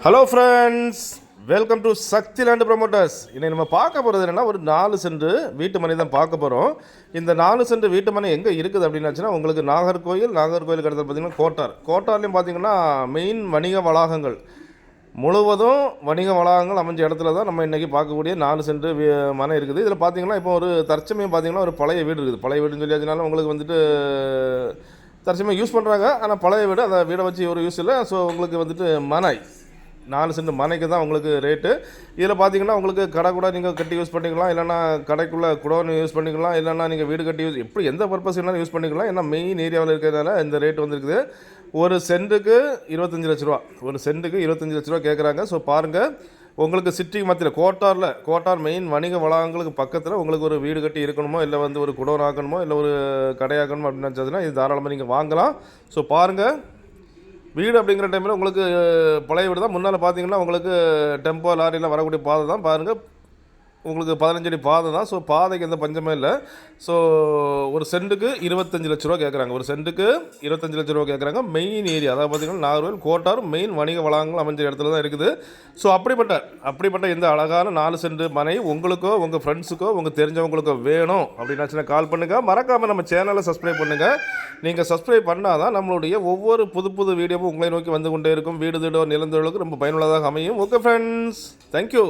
Hello friends welcome to Shakti land promoters இன்னைக்கு நம்ம பார்க்க போகிறது என்னென்னா ஒரு நாலு சென்று வீட்டு மனை தான் பார்க்க போகிறோம் இந்த நாலு சென்று வீட்டு மனை எங்கே இருக்குது அப்படின்னாச்சுன்னா உங்களுக்கு நாகர்கோயில் நாகர்கோயில் கடத்தில் பார்த்தீங்கன்னா கோட்டார். கோட்டார்லேயும் பார்த்தீங்கன்னா மெயின் வணிக வளாகங்கள். முழுவதும் வணிக வளாகங்கள் அமைஞ்ச இடத்துல தான் நம்ம இன்றைக்கி பார்க்கக்கூடிய நாலு சென்று வீ- மனை இருக்குது. இதில் பார்த்தீங்கன்னா இப்போ ஒரு தற்சமயம் பார்த்தீங்கன்னா ஒரு பழைய வீடு இருக்குது. பழைய வீடுன்னு சொல்லியாச்சுனாலும் உங்களுக்கு வந்துட்டு தற்சமயம் யூஸ் பண்ணுறாங்க ஆனால் பழைய வீடு அந்த வீடை வச்சு ஒரு யூஸ் இல்லை. ஸோ உங்களுக்கு வந்துட்டு மனை. நாலு சென்ட் மனைக்கு தான் உங்களுக்கு ரேட்டு இதில் பார்த்தீங்கன்னா உங்களுக்கு கடை கூட நீங்கள் கட்டி யூஸ் பண்ணிக்கலாம். இல்லைன்னா கடைக்குள்ளே குடோன் யூஸ் பண்ணிக்கலாம். இல்லைன்னா நீங்கள் வீடு கட்டி யூஸ் எப்படி எந்த பர்பஸ் வேணாலும் யூஸ் பண்ணிக்கலாம். ஏன்னா மெயின் ஏரியாவில் இருக்கிறதுனால இந்த ரேட் வந்துருக்குது. ஒரு சென்ட்டுக்கு இருபத்தஞ்சி லட்ச ரூபா. ஒரு சென்ட்டுக்கு இருபத்தஞ்சி லட்ச ரூபா கேட்குறாங்க ஸோ பாருங்கள் உங்களுக்கு சிட்டி மத்தியில் கோட்டாரில் கோட்டார் மெயின் வணிக வளாகங்களுக்கு பக்கத்தில் உங்களுக்கு ஒரு வீடு கட்டி இருக்கணுமோ இல்லை வந்து ஒரு குடோன் ஆக்கணுமோ இல்லை ஒரு கடையாக்கணுமோ அப்படின்னு நினச்சதுன்னா இது தாராளமாக நீங்கள் வாங்கலாம். ஸோ பாருங்கள் வீடு அப்படிங்கிற டைமில் உங்களுக்கு பழைய வீடு தான். முன்னால் பார்த்தீங்கன்னா உங்களுக்கு டெம்போ லாரிலாம் வரக்கூடிய பாதை தான். பாருங்கள் உங்களுக்கு பதினஞ்சு அடி பாதை தான். ஸோ பாதைக்கு எந்த பஞ்சமே இல்லை. ஸோ ஒரு சென்ட்டுக்கு இருபத்தஞ்சு லட்ச ரூபா கேட்குறாங்க ஒரு சென்ட்டுக்கு இருபத்தஞ்சு லட்ச ரூபா கேட்குறாங்க மெயின் ஏரியா அதாவது பார்த்தீங்கன்னா நாகர்கோவில் கோட்டார் மெயின் வணிக வளாகங்கள் அமைஞ்ச இடத்துல தான் இருக்குது. ஸோ அப்படிப்பட்ட அப்படிப்பட்ட இந்த அழகான நாலு சென்ட் மனை உங்களுக்கோ உங்கள் ஃப்ரெண்ட்ஸுக்கோ உங்கள் தெரிஞ்சவங்களுக்கோ வேணும் அப்படின்னாச்சுன்னா கால் பண்ணுங்கள் மறக்காமல் நம்ம சேனலை சப்ஸ்கிரைப் பண்ணுங்கள் நீங்கள் சப்ஸ்கிரைப் பண்ணால் தான் நம்மளுடைய ஒவ்வொரு புது புது வீடியோவும் உங்களை நோக்கி வந்து கொண்டே இருக்கும். வீடு வீடோ நிலந்தோளுக்கு ரொம்ப பயனுள்ளதாக அமையும். Okay friends thank you